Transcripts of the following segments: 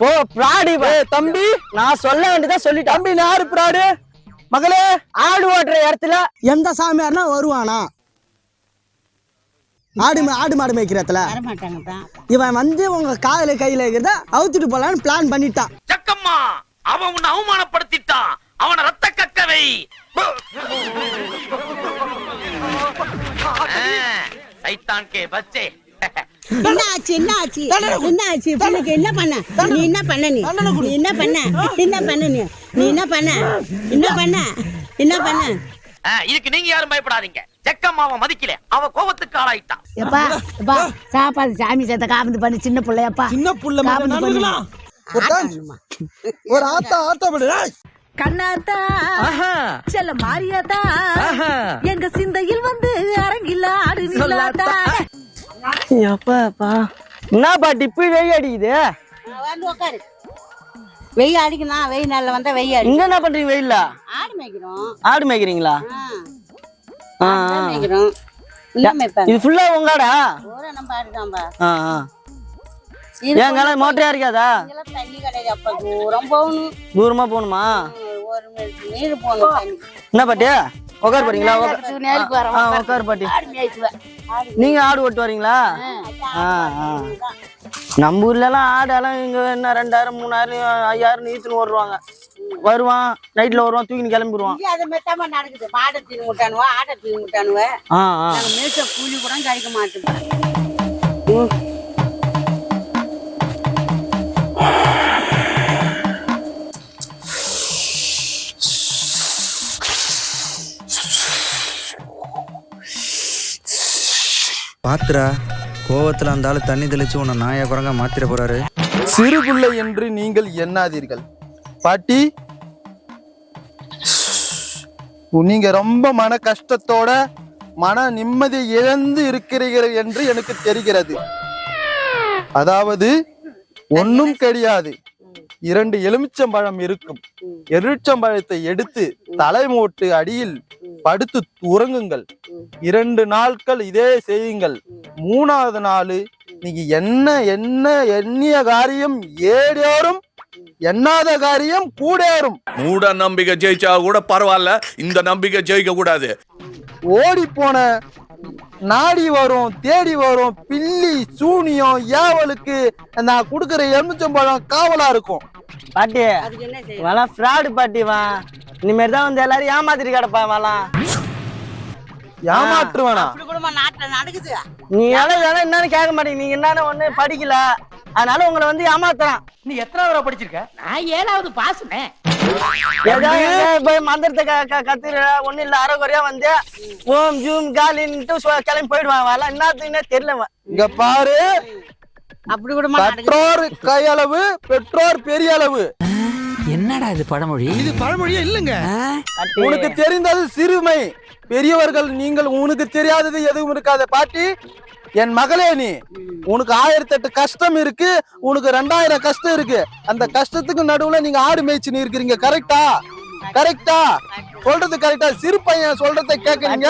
போ பிராடி தம்பி. நான் சொல்ல வேண்டியதா சொல்லிட்டேன் தம்பி யாரு பிராடு? மகளே. ஆடு ஓட்டுற இடத்துல எந்த சாமியார்னா வருவானா? ஆடு ஆடு மாடு மேய்க்கிறதுல வரமாட்டாங்கப்பா. இவன் வந்து உங்க காதல கையில இருக்கிறத அவுத்துட்டு போலான்னு பிளான் பண்ணிட்டான் ஜக்கம்மா அவன் உன்னை அவமானப்படுத்திட்டான். அவன ரத்த கக்கவை சைத்தான் கே பச்சே. என்ன ஆச்சு என்ன ஆச்சு என்ன ஆச்சு பிள்ளைக்கு என்ன பண்ண? நீ என்ன பண்ண நீ? நீ என்ன பண்ண? என்ன பண்ண நீ? நீ என்ன பண்ண? என்ன பண்ண? என்ன பண்ண? இதுக்கு நீங்க யாரும் பயப்படாதீங்க. ஜக்கம்மா அவன் மதிக்கல. அவ கோபத்துக்கு ஆளாயிட்டான் எப்பா எப்பா சாப்பாடு சாமி சேர்த்த காபந்து பண்ணி சின்ன பிள்ளையப்பா சின்ன புள்ள காபந்து பண்ணி. ஒரு ஆத்தா ஆத்தா. படு ஏய். கண்ணாத்தா. செல்ல மாரியாத்தா எங்க சிந்தையில் வந்து அரங்கில்ல ஆடு நிலாத்தா எப்பாப்பா என்ன பாட்டி இப்படி வெயில் அடிக்குது? வெய்ய அடிக்கணும் வெயில் நாள்ல வந்தா வெய்ய அடி இங்க என்ன பண்றீங்க வெயில்ல? ஆடு மேய்க்கிறோம். ஆடு மேய்க்கிறீங்களா? ஆடு. மேய்க்கிறோம். இது ஃபுல்லா உங்காடா பூரா நம்ம ஆடுதான்பா ஆ ஆ. ஏன் கால மோட்டரா இருக்காதா? தண்ணி கிடையாது அப்பா. தூரம் போகணும். தூரமா போகணுமா? ஒரு நீர் போகணும் என்ன பாட்டி? உட்கார் போறீங்களா? உட்கார். பாட்டி. ஆடு ஆடு நீங்க ஆடு ஓட்டு வரீங்களா நம்ம ஊர்ல எல்லாம் ஆடெல்லாம் இங்க என்ன ரெண்டாயிரம் மூணாயிரம் ஐயாயிரம் ஈத்துன்னு ஓடுவாங்க. வருவான் நைட்ல வருவான் தூக்கின்னு கிளம்பிடுவான் அது மெத்தமா நடக்குது. மாடை தீனி முட்டானுவா தீனி முட்டானுவ? மேய்ச்ச கூலி கூட கிடைக்க மாட்டேங்குது பாத்துரா கோவத்துல அந்த தண்ணி தெளிச்சு உன்னை நாயா குரங்க மாத்திர போறாரு. சிறு பிள்ளை என்று நீங்கள் எண்ணாதீர்கள். பாட்டி நீங்க ரொம்ப மன கஷ்டத்தோட மன நிம்மதி இழந்து இருக்கிறீர்கள் என்று எனக்கு தெரிகிறது. அதாவது ஒன்றும் கிடையாது. இரண்டு எலுமிச்சம்பழம் இருக்கும். எலுமிச்சம்பழத்தை எடுத்து தலைமோட்டு அடியில் படுத்து உறங்குங்கள். இரண்டு நாட்கள் இதே செய்யுங்கள். மூணாவது நாள் நீங்க என்ன என்ன எண்ணிய காரியம் ஏடேறும் எண்ணாத காரியம் கூடேறும். மூட நம்பிக்கை ஜெயிச்சா கூட பரவாயில்ல. இந்த நம்பிக்கை ஜெயிக்க கூடாது ஓடி போன நாடி வரும் தேடி வரும் பில்லி சூனியம் ஏவலுக்கு நான் கொடுக்குற எலுமிச்சம்பழம் காவலா இருக்கும். பாட்டி இவெல்லாம் ஃப்ராடு பாட்டி வா. இனிமேல் தான் வந்து எல்லாரும் ஏமாத்திட்டு கிடப்பா இவெல்லாம் ஏமாற்றுவேனா நீ எல்லாம் இதெல்லாம் என்னன்னு கேட்க மாட்டீங்க நீங்க என்னன்னு ஒண்ணு படிக்கல. அதனால உங்களை வந்து ஏமாத்துறான். நீ எத்தனாவது படிச்சிருக்க? நான் ஏழாவது பாசுனேன் போய் மந்திரத்தை கத்துற ஒண்ணு இல்ல அரைகுறையா வந்து ஓம் ஜூம் காலின்ட்டு சொ- கிளம்பி போயிடுவான் அவன். என்னத்துக்குன்னே தெரியல அவன். இங்க பாரு. அப்படி கூட கையளவு பெற்றோர் பெரிய அளவு என்னடா இது பழமொழி? இது பழமொழியே இல்லைங்க. உனக்கு தெரிந்தது சிறுமை. பெரியவர்கள் நீங்கள் உனக்கு தெரியாதது எதுவும் இருக்காத. பாட்டி என் மகளே நீ. உனக்கு ஆயிரத்தி எட்டு கஷ்டம் இருக்கு. உனக்கு ரெண்டாயிரம் கஷ்டம் இருக்கு. அந்த கஷ்டத்துக்கு நடுவுல நீங்க ஆடு மேய்ச்சின்னு இருக்கிறீங்க கரெக்டா கரெக்டா சொல்றது கரெக்டா சிறு பையன் சொல்றதை கேக்குறீங்க.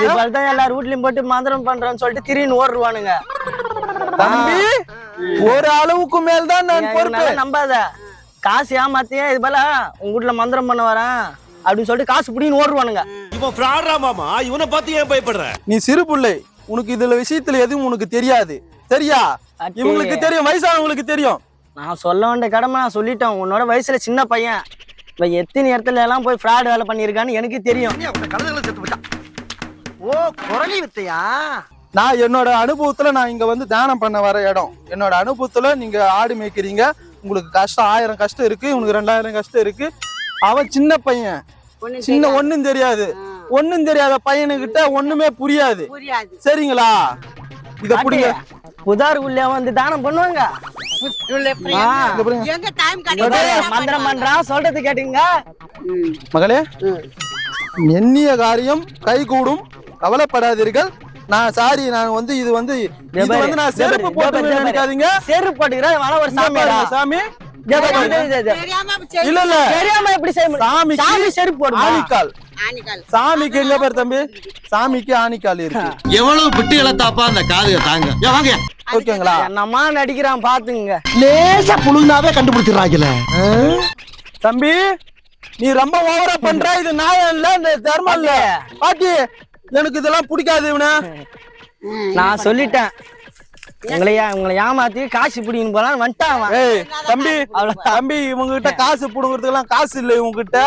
இது போல தான் எல்லாரும் வீட்லயும் போட்டு மந்திரம் பண்றேன்னு சொல்லிட்டு திரின்னு ஓடுவானுங்க தம்பி ஒரு அளவுக்கு மேல் தான் நான் பொறுப்பு நம்பாத. காசு ஏமாத்தியே? இது போல உங்க வீட்டுல மந்திரம் பண்ண வரேன். அப்படின்னு சொல்லிட்டு காசு புடின்னு ஓடுவானுங்க இவன் ஃப்ராடா மாமா? இவனை பார்த்து ஏன் பயப்படுற? நீ சிறு பிள்ளை. உனக்கு இதுல விஷயத்துல எதுவும் உனக்கு தெரியாது. சரியா? இவங்களுக்கு தெரியும் வயசானவங்களுக்கு தெரியும். நான் சொல்ல வேண்டிய கடமை நான் சொல்லிட்டேன். உன்னோட வயசுல சின்ன பையன். இப்ப எத்தனை இடத்துல எல்லாம் போய் ஃப்ராட் வேலை பண்ணியிருக்கான்னு எனக்கு தெரியும். ஓ குரலி வித்தையா? நான் என்னோட அனுபவத்துல நான் இங்க வந்து தியானம் பண்ண வர இடம். என்னோட அனுபவத்துல நீங்க ஆடு மேய்க்கிறீங்க. உங்களுக்கு கஷ்டம் ஆயிரம் கஷ்டம் இருக்கு. உனக்கு ரெண்டாயிரம் கஷ்டம் இருக்கு. அவன் சின்ன பையன். சின்ன ஒண்ணும் தெரியாது. ஒண்ணும் தெரியாத பையனுகிட்ட ஒண்ணுமே புரியாது. புரியாது. சரிங்களா? இத புடிங்க. புதார் உள்ள வந்து தானம் பண்ணுவாங்க. மந்திரம் பண்றான் சொல்றது கேட்டீங்க. மகளே எண்ணிய காரியம் கைகூடும் கவலைப்படாதீர்கள். நான் சாரி நான் வந்து இது வந்து இது வந்து நான் செருப்பு போட்டு. நினைக்காதீங்க. செருப்பு போட்டுக்கிற வள ஒரு சாமி. தெரியாம இல்ல இல்ல. தெரியாம எப்படி செய்ய சாமி செருப்பு ஆணிக்கால். சாமிக்கு எங்க பேர் தம்பி? சாமிக்கு ஆணிக்கால் இருக்கு. எவ்வளவு பிட்டு இழத்தாப்பா அந்த காதுக தாங்க. வாங்க. ஓகேங்களா? என்னம்மா நடிக்கிறான் பாத்துங்க லேசா புழுந்தாவே கண்டுபிடிச்சிடறாங்கல்ல. தம்பி நீ ரொம்ப ஓவரா பண்ற. இது நியாயம் இல்ல இந்த தர்மம் இல்ல பாட்டி எனக்கு இதெல்லாம் பிடிக்காது இவன. நான் சொல்லிட்டேன். உங்களையா உங்களை ஏமாத்தி காசு பிடிக்கணும் போலான்னு வந்துட்டான் தம்பி தம்பி இவங்க கிட்ட காசு புடுங்கிறதுக்கெல்லாம் காசு இல்ல இவங்க கிட்ட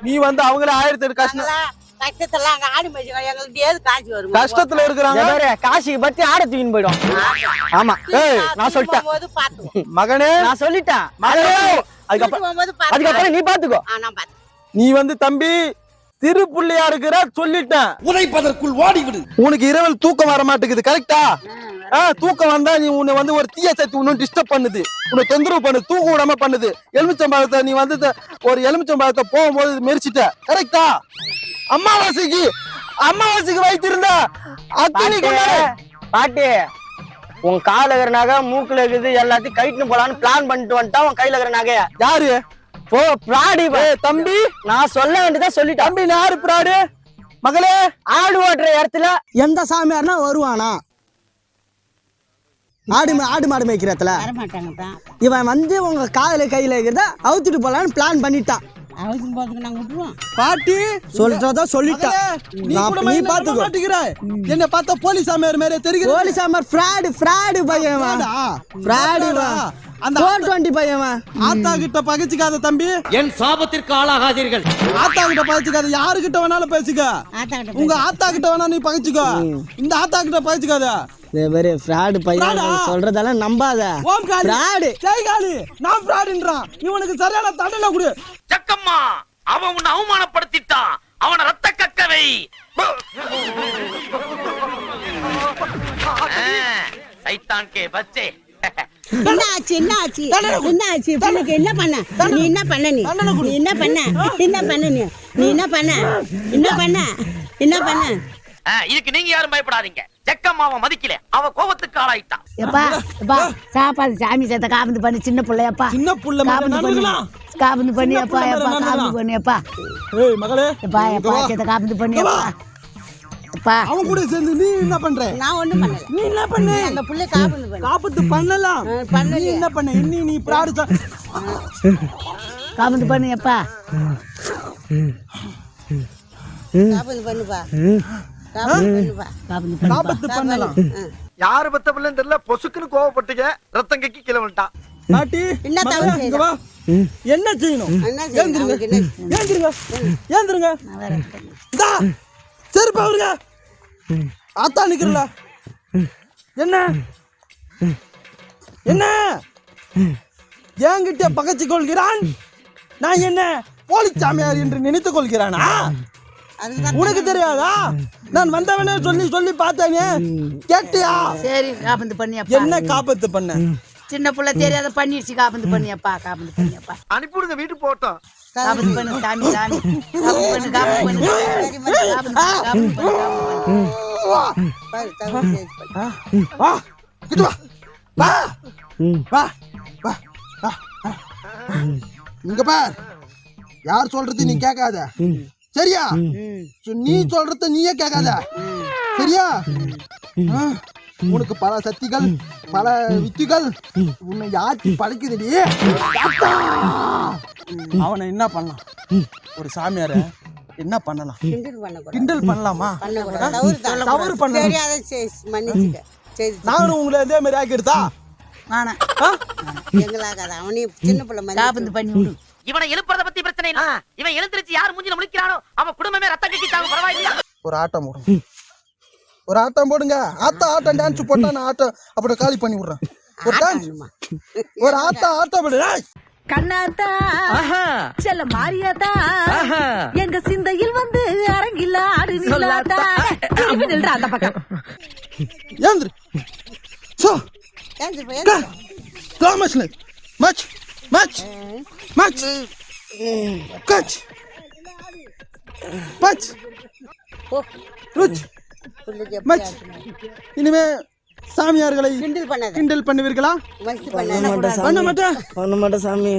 நீ வந்து அவங்களே ஆயிரத்தி எட்டு கஷ்டத்துல ஆடி எங்களுக்கு ஏது காசு வரும்? கஷ்டத்துல இருக்கிறாங்க. காசுக்கு பத்தி ஆட தூக்கின்னு போயிடும். ஆமா. ஏய் நான் சொல்லிட்டேன். மகனே. நான் சொல்லிட்டேன். மகனே. அதுக்கப்புறம் அதுக்கப்புறம் நீ பாத்துக்கோ. ஆ, நான் பாத்து நீ வந்து தம்பி திரு புள்ளையா இருக்கிற சொல்லிட்டேன். உதைப்பதற்குள் ஓடிவிடு. உனக்கு இரவல் தூக்கம் வர மாட்டேங்குது கரெக்டா தூக்கம் வந்தா நீ உன்னை வந்து ஒரு தீய சக்தி உன்னும் டிஸ்டர்ப் பண்ணுது. உன்னை தொந்தரவு பண்ணுது தூக்க விடாம பண்ணுது. எலுமிச்சம்பழத்தை நீ வந்து ஒரு எலுமிச்சம்பழத்தை போகும்போது மெரிச்சிட்ட. கரெக்டா அமாவாசைக்கு அமாவாசைக்கு வைத்திருந்த அத்தனை பாட்டி பாட்டி உன் கால இருக்கிற நகை மூக்குல இருக்குது எல்லாத்தையும் கைட்டுன்னு போலான்னு பிளான் பண்ணிட்டு வந்துட்டான் உன் கையில இருக்கிற நகைய. யாரு? போ பிராடி ஏய் தம்பி. நான் சொல்ல வேண்டியதா சொல்லிட்டேன் தம்பி யாரு பிராடு? மகளே. ஆடு ஓட்டுற இடத்துல எந்த சாமியார்னா வருவானா? ஆடு ஆடு மாடு மேய்க்கிற இடத்துல வர மாட்டாங்கப்பா இவன் வந்து உங்க காதல கையில இருக்கிறத அவுத்துட்டு போலான்னு பிளான் பண்ணிட்டான். பாட்டி சொல்றதா சொல்லிட்டான் நீ பாத்துக்கோ. மாட்டிக்கிற என்ன பார்த்தா போலீஸ் ஆமையார் மாதிரி தெரியுது. போலி சாம்பார் ஃப்ராடு ஃப்ராடு பையன் ஃப்ராடு அந்த ஃபோர் டுவெண்ட்டி பையன் ஆத்தா கிட்ட பகைச்சுக்காத தம்பி. என் சாபத்திற்கு ஆளாகாதீர்கள். ஆத்தா கிட்ட பகைச்சுக்காத. யாரு கிட்ட வேணாலும் பேசிக்க. உங்க ஆத்தா கிட்ட வேணா நீ பகைச்சுக்கோ. இந்த ஆத்தா கிட்ட பகைச்சுக்காத. வெரி ஃப்ராடு பையன்? சொல்றதெல்லாம் நம்பாத. ஃப்ராடு ஜெய் காளி. நான் ஃப்ராடுன்றான் இவனுக்கு சரியான தண்டனை கொடு. ஜக்கம்மா அவன் உன்னை அவமானப்படுத்திட்டான். அவனை ரத்த கக்கவை சைத்தான் கே பச்சே. என்ன ஆச்சு என்ன ஆச்சு என்ன ஆச்சு பிள்ளைக்கு என்ன பண்ண? நீ என்ன பண்ண நீ? நீ என்ன பண்ண? என்ன பண்ண நீ? நீ என்ன பண்ண? என்ன பண்ண? என்ன பண்ண? இதுக்கு நீங்க யாரும் பயப்படாதீங்க. ஜக்கம்மாவை மதிக்கல. அவ கோபத்துக்கு ஆளாயிட்டான் எப்பா எப்பா சாப்பாடு சாமி சேர்த்த காபந்து பண்ணி சின்ன பிள்ளையப்பா. சின்ன புள்ள காபந்து பண்ணி. காபந்து பண்ணி எப்பா மாதிரி காபந்து பண்ணி எப்பா ஏய் மகளே. எப்பா எப்பா சேர்த்த காபந்து பண்ணி எப்பா அவன் கூட சேர்ந்து நீ என்ன பண்ற? நான் ஒண்ணும் பண்ணல. நீ என்ன பண்ண? அந்த புள்ளை காப்பந்து பண்ண. காப்பத்து பண்ணலாம். ஆ, பண்ணலையே. நீ என்ன பண்ண? இன்னி நீ பிராடு காபந்து பண்ணி பண்ணுப்பா பண்ணி காப்பத்து பண்ணலாம். யாரு பத்த பிள்ளைன்னு தெரியல பொசுக்குன்னு கோவப்பட்டுக்க ரத்தம் கக்கி கீழே வந்துட்டான் பாட்டி என்ன. என்ன செய்யணும்? என்ன செய்யணும்? ஏந்திருங்க. ஏந்திருங்க. ஏந்திருங்க. செருப்பு அவருங்க. ஆத்தா நிக்கிறல. என்ன? என்ன? என்கிட்ட பகைச்சு கொள்கிறான். நான் என்ன போலி சாமியார் என்று நினைத்துக் கொள்கிறானா? உனக்கு தெரியாதா? நான் வந்தவனே சொல்லி சொல்லி பார்த்தேனே. கேட்டியா? சரி காபந்து பண்ணி அப்பா என்ன காப்பத்து பண்ண? சின்ன புள்ள தெரியாத பண்ணிடுச்சு காபந்து பண்ணி அப்பா காபந்து பண்ணி அப்பா அனுப்பிவிடுங்க வீட்டுக்கு போட்டோம் பண்ணு சாமி சாமி பண்ணு பண்ணு பண்ணு பண்ணு. இங்க பார் யார் சொல்றது நீ கேட்காத சரியா நீ சொல்றத நீயே கேட்காத சரியா உனக்கு பல சக்திகள் பல வித்துகள் உன்னை யாத்தி படைக்குதுடி. அவனை என்ன பண்ணலாம்? ஒரு சாமியார என்ன பண்ணலாம்? கிண்டல் பண்ணலாமா? தவறு பண்ணலாம். நானும் உங்களை இதே மாதிரி ஆக்கிடுதா வேணாம் எங்களாகாத அவனையும் சின்ன பிள்ளை மாதிரி காபந்து பண்ணி விடு. இவனை எழுப்புறத பத்தி பிரச்சனை இல்ல. இவன் எழுந்திருச்சு யார் மூஞ்சில முழிக்கிறானோ அவன் குடும்பமே ரத்த கக்கிட்டாங்க பரவாயில்லையா? ஒரு ஆட்டம் போடுங்க. ஒரு ஆட்டம் போடுங்க. ஆட்டம் ஆட்டம் டான்ஸ் போட்டா நான் ஆட்டம் அப்படி காலி பண்ணி விடுறேன். ஒரு டான்ஸ் ஒரு ஆட்டம் ஆட்டம் போடு. ஏய். கண்ணாத்தா. செல்ல மாரியாத்தா எங்க சிந்தையில் வந்து அரங்கில்ல ஆடு நில்லாத்தா. நில்றா அந்த பக்கம். ஏந்திரு. சோ. கிளாமஸ்ல மச். மச். மச். கச். பச். போ. ருச். மச்? இனிமே சாமியார்களை கிண்டல் பண்ணாத. கிண்டல் பண்ணுவீர்களா? பண்ண மாட்டேன் பண்ண மாட்டேன். சாமி.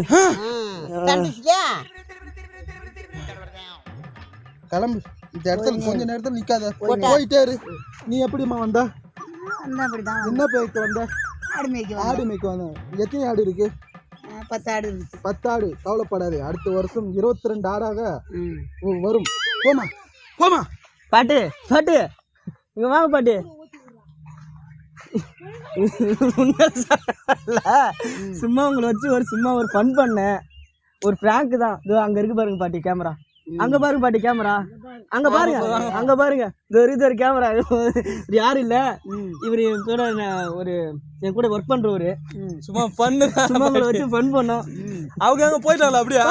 கிளம்பு. இந்த இடத்துல கொஞ்ச நேரத்துல நிக்காத. போயிட்டே இரு. நீ எப்படிம்மா வந்த? என்ன பேய்க்கு வந்த? ஆடு மேய்க்க ஆடு மேய்க்க வந்த எத்தனை ஆடு இருக்கு? வந்தேன். பத்து ஆடு இருந்துச்சு. பத்து ஆடு கவலைப்படாது. அடுத்த வருஷம் இருபத்தி ரெண்டு ஆடாக வரும். போமா போமா பாட்டு பாட்டு. இங்க வாங்க பாட்டு. சும்மா உங்களை வச்சு ஒரு சும்மா ஒரு ஃபன் பண்ணேன் ஒரு பிராங்க் தான். இதோ அங்க இருக்கு பாருங்க பாட்டி கேமரா அங்க பாருங்க பாட்டி கேமரா அங்க பாருங்க. அங்க பாருங்க. ஒரு இது ஒரு கேமரா யாரும் இல்ல? இவரு என் கூட ஒரு என் கூட ஒர்க் பண்றவரு. சும்மா பண்ணு சும்மா உங்களை வச்சு ஃபன் பண்ணோம். அவங்க அங்க போயிட்டாங்களா அப்படியா?